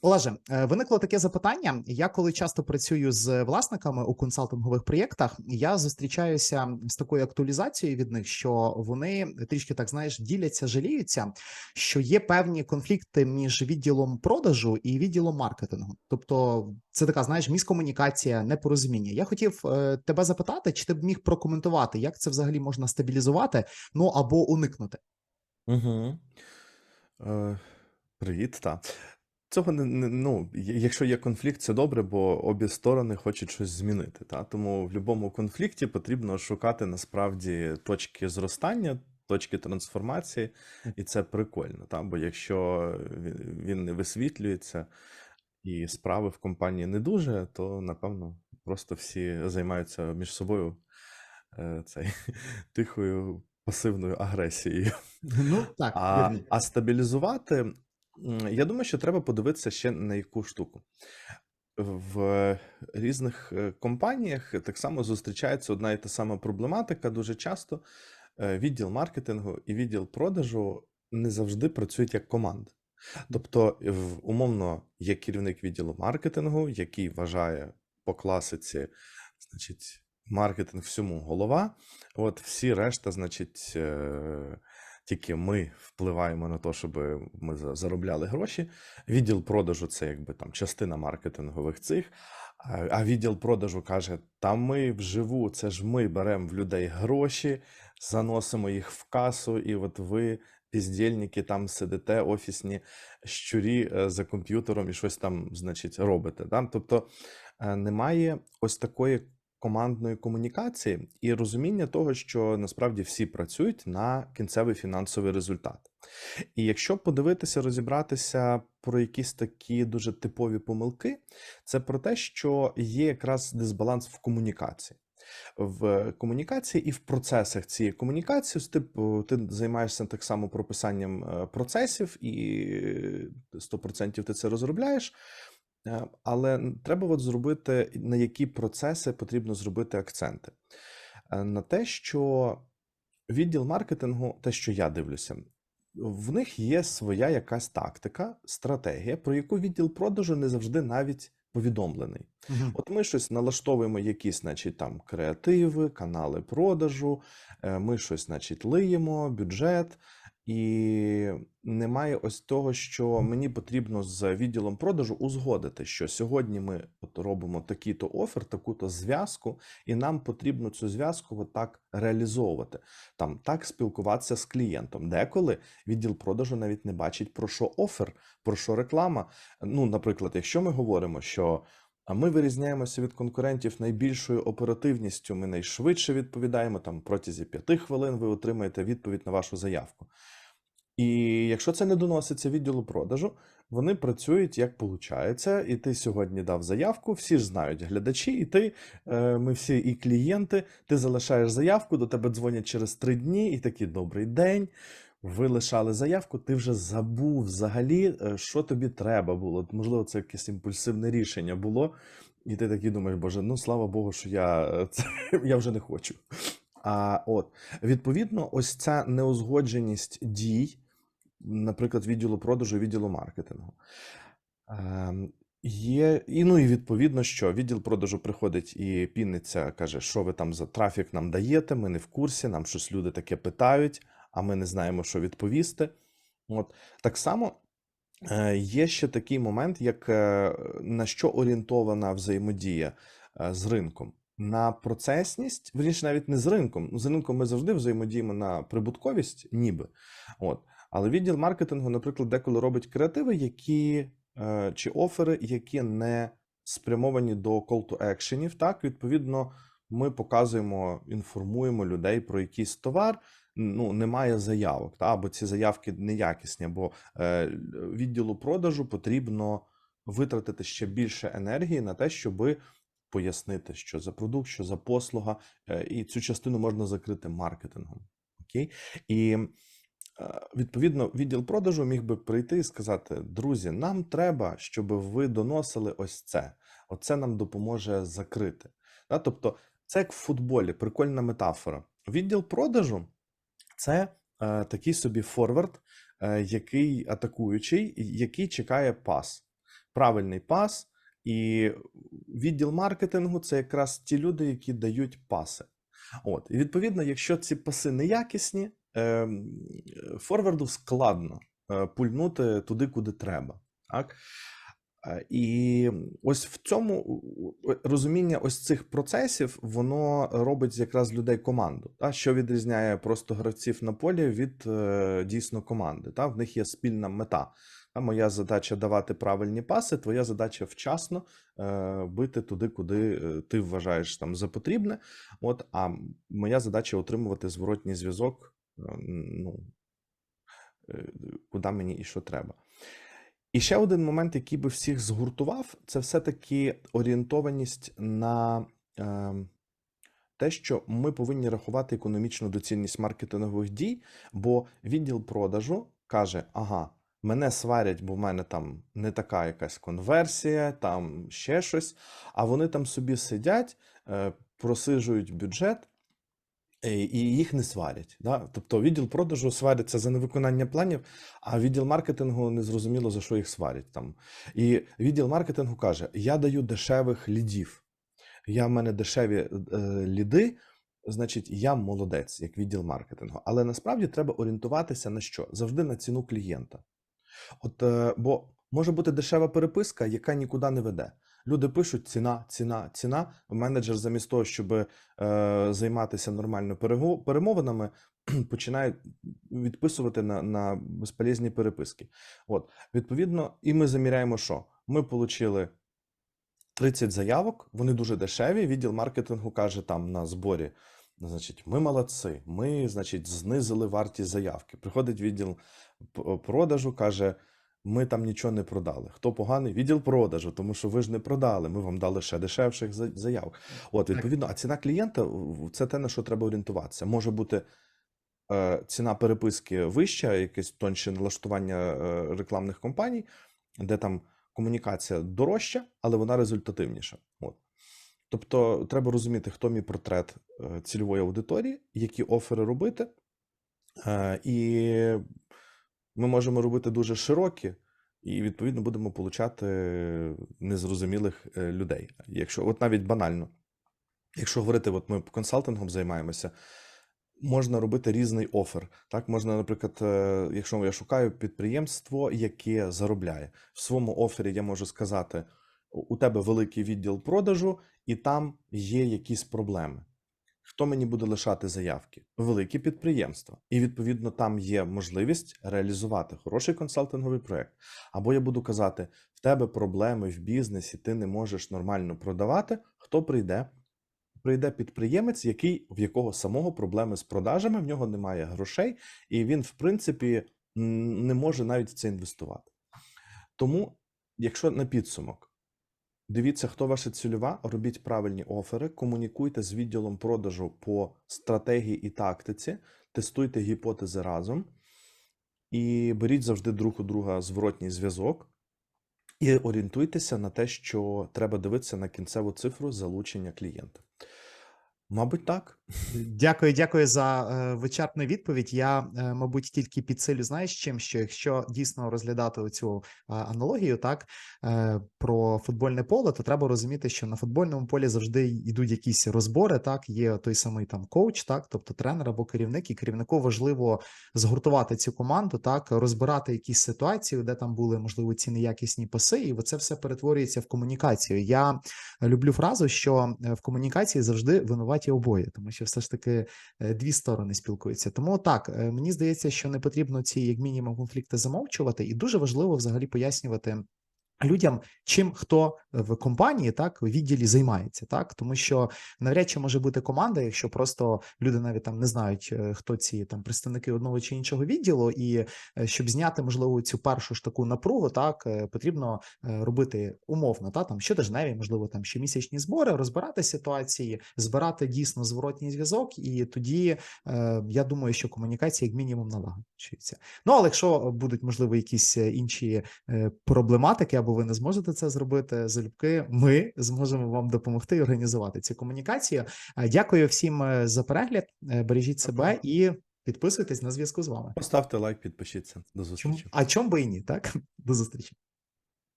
Олеже, е, виникло таке запитання. Я коли часто працюю з власниками у консалтингових проєктах, я зустрічаюся з такою актуалізацією від них, що вони трішки так знаєш діляться, жаліються, що є певні конфлікти між відділом продажу і відділом маркетингу. Тобто, це така знаєш міскомунікація, непорозуміння. Я хотів е, тебе запитати, чи ти б міг прокоментувати, як це взагалі можна стабілізувати, ну або уникнути. Угу. Е, привіт, та. Цього не, не ну, я- якщо є конфлікт, це добре, бо обі сторони хочуть щось змінити. Та? Тому в будь-якому конфлікті потрібно шукати насправді точки зростання, точки трансформації, і це прикольно. Та? Бо якщо він, він не висвітлюється і справи в компанії не дуже, то напевно просто всі займаються між собою е, цей, тихою пасивною агресією. Ну так, А, а стабілізувати, я думаю, що треба подивитися ще на яку штуку. В різних е, компаніях так само зустрічається одна і та сама проблематика. Дуже часто е, відділ маркетингу і відділ продажу не завжди працюють як команда. Тобто, в- умовно, є керівник відділу маркетингу, який вважає по класиці, значить, маркетинг всьому голова. От всі решта, значить, е, тільки ми впливаємо на те, щоб ми заробляли гроші. Відділ продажу це якби там частина маркетингових цих. А відділ продажу каже: та ми вживу, це ж ми беремо в людей гроші, заносимо їх в касу, і от ви, піздєльники, там сидите, офісні щурі е, за комп'ютером і щось там, значить, робите. Да? Тобто е, немає ось такої командної комунікації і розуміння того, що насправді всі працюють на кінцевий фінансовий результат. І якщо подивитися, розібратися про якісь такі дуже типові помилки, це про те, що є якраз дисбаланс в комунікації. В комунікації і в процесах цієї комунікації, типу, ти займаєшся так само прописанням е, процесів, і е, 100% ти це розробляєш. Е, Але треба от зробити, на які процеси потрібно зробити акценти. Е, На те, що відділ маркетингу, те, що я дивлюся, в них є своя якась тактика, стратегія, про яку відділ продажу не завжди навіть повідомлений. Мгм. От ми щось налаштовуємо, якісь, значить, там креативи, канали продажу, е, ми щось, значить, лиємо, бюджет. І немає ось того, що мені потрібно з відділом продажу узгодити, що сьогодні ми от робимо такий-то офер, таку-то зв'язку, і нам потрібно цю зв'язку отак реалізовувати, там так спілкуватися з клієнтом. Деколи відділ продажу навіть не бачить про що офер, про що реклама. Ну, наприклад, якщо ми говоримо, що а ми вирізняємося від конкурентів найбільшою оперативністю. Ми найшвидше відповідаємо. Там протязі п'яти хвилин ви отримаєте відповідь на вашу заявку. І якщо це не доноситься відділу продажу, вони працюють як виходить. І ти сьогодні дав заявку, всі ж знають глядачі, і ти, е, ми всі і клієнти, ти залишаєш заявку, до тебе дзвонять через три дні, і такий добрий день. Ви лишали заявку, ти вже забув взагалі, е, що тобі треба було. Можливо, це якесь імпульсивне рішення було, і ти такий думаєш, боже, ну слава Богу, що я, е, це, я вже не хочу. А от відповідно, ось ця неузгодженість дій, наприклад, відділу продажу, відділу маркетингу. Ем, Є, і ну і відповідно, що відділ продажу приходить і піниться, каже, що ви там за трафік нам даєте, ми не в курсі, нам щось люди таке питають, а ми не знаємо, що відповісти. От так само е, є ще такий момент, як е, на що орієнтована взаємодія е, з ринком. На процесність, вірніше, навіть не з ринком. Ну, З ринком ми завжди взаємодіємо на прибутковість, ніби. От. Але відділ маркетингу, наприклад, деколи робить креативи, які е, чи офери, які не спрямовані до call to actionів. Так, відповідно, ми показуємо, інформуємо людей про якийсь товар. Ну, немає заявок, та, або ці заявки неякісні, або е, відділу продажу потрібно витратити ще більше енергії на те, щоби пояснити, що за продукт, що за послуга, е, і цю частину можна закрити маркетингом. Окей? І відповідно відділ продажу міг би прийти і сказати: друзі, нам треба, щоб ви доносили ось це. Оце нам допоможе закрити. Тобто, це як в футболі, прикольна метафора. Відділ продажу це е, такий собі форвард, е, який атакуючий, який чекає пас. правильний пас, і відділ маркетингу це якраз ті люди, які дають паси. От, і відповідно, якщо ці паси неякісні, форварду складно е, пульнути туди, куди треба. Так? Е, І ось в цьому у- розуміння ось цих процесів воно робить якраз людей команду. Та? Що відрізняє просто гравців на полі від е, дійсно команди. Та? В них є спільна мета. Та? Моя задача давати правильні паси, твоя задача вчасно е, бити туди, куди е, ти вважаєш там за потрібне. От, а моя задача отримувати зворотній зв'язок, е, ну, е, куди мені і що треба. І ще один момент, який би всіх згуртував, це все-таки орієнтованість на е, те, що ми повинні рахувати економічну доцільність маркетингових дій, бо відділ продажу каже: ага, мене сварять, бо в мене там не така якась конверсія, там ще щось. А вони там собі сидять, е, просижують бюджет. Е, І їх не сварять. Да? Тобто відділ продажу свариться за невиконання планів, а відділ маркетингу не зрозуміло, за що їх сварять там. І відділ маркетингу каже: Я даю дешевих лідів. Я в мене дешеві е, ліди, значить, я молодець, як відділ маркетингу. Але насправді треба орієнтуватися на що? Завжди на ціну клієнта. От, е, бо може бути дешева переписка, яка нікуди не веде. Люди пишуть ціна, ціна, ціна. Менеджер, замість того, щоб е, займатися нормально перемовинами, починає відписувати на, на безполезні переписки. От, відповідно, і ми заміряємо, що ми отримали 30 заявок, вони дуже дешеві. Відділ маркетингу каже там на зборі. Значить, ми молодці, ми, значить, знизили вартість заявки. Приходить відділ продажу, каже: ми там нічого не продали. Хто поганий? Відділ продажу, тому що ви ж не продали. Ми вам дали ще дешевших за- заявок. От, відповідно, а ціна клієнта це те, на що треба орієнтуватися. Може бути е, ціна переписки вища, якесь тонше налаштування е, рекламних компаній, де там комунікація дорожча, але вона результативніша. От. Тобто треба розуміти, хто мій портрет е, цільової аудиторії, які офери робити. І ми можемо робити дуже широкі, і відповідно будемо получати незрозумілих е, людей. Якщо от навіть банально, якщо говорити, от ми консалтингом займаємося, можна робити різний офер. Так, можна, наприклад, е, якщо я шукаю підприємство, яке заробляє в своєму офері, я можу сказати: у у тебе великий відділ продажу, і там є якісь проблеми. Хто мені буде лишати заявки? Великі підприємства. І відповідно там є можливість реалізувати хороший консалтинговий проект. Або я буду казати: в тебе проблеми в бізнесі, ти не можеш нормально продавати. Хто прийде? Прийде підприємець, який в якого самого проблеми з продажами, в нього немає грошей, і він, в принципі, не може навіть в це інвестувати. Тому, якщо на підсумок, дивіться, хто ваша цільова, робіть правильні офери, комунікуйте з відділом продажу по стратегії і тактиці, тестуйте гіпотези разом і беріть завжди друг у друга зворотній зв'язок. І орієнтуйтеся на те, що треба дивитися на кінцеву цифру залучення клієнта. Мабуть, так. Дякую, дякую за е, вичерпну відповідь. Я, е, мабуть, тільки підсилю, знаєш чим, що якщо дійсно розглядати оцю е, аналогію, так е, про футбольне поле, то треба розуміти, що на футбольному полі завжди йдуть якісь розбори. Так, є той самий там коуч, так, тобто тренер або керівник, і керівнику важливо згуртувати цю команду, так розбирати якісь ситуації, де там були можливо ці неякісні паси, і це все перетворюється в комунікацію. Я люблю фразу, що е, в комунікації завжди винуваті обоє, тому що все ж таки е, дві сторони спілкуються. Тому так е, мені здається, що не потрібно ці як мінімум конфлікти замовчувати, і дуже важливо взагалі пояснювати. Людям, чим хто в компанії, так в відділі займається, так? Тому що навряд чи може бути команда, якщо просто люди навіть там не знають, е, хто ці там представники одного чи іншого відділу, і е, щоб зняти можливо цю першу ж таку напругу, так е, потрібно е, робити умовно, та там щотижневі, можливо, там щомісячні збори, розбирати ситуації, збирати дійсно зворотній зв'язок, і тоді е, я думаю, що комунікація як мінімум налагоджується. Ну але якщо будуть можливо якісь е, інші е, проблематики, або ви не зможете це зробити, залюбки, ми зможемо вам допомогти і організувати цю комунікацію. Е, Дякую всім е, за перегляд. Е, Бережіть себе і підписуйтесь на зв'язку з вами. Поставте лайк, підпишіться. До зустрічі. А чом би і ні, так? До зустрічі.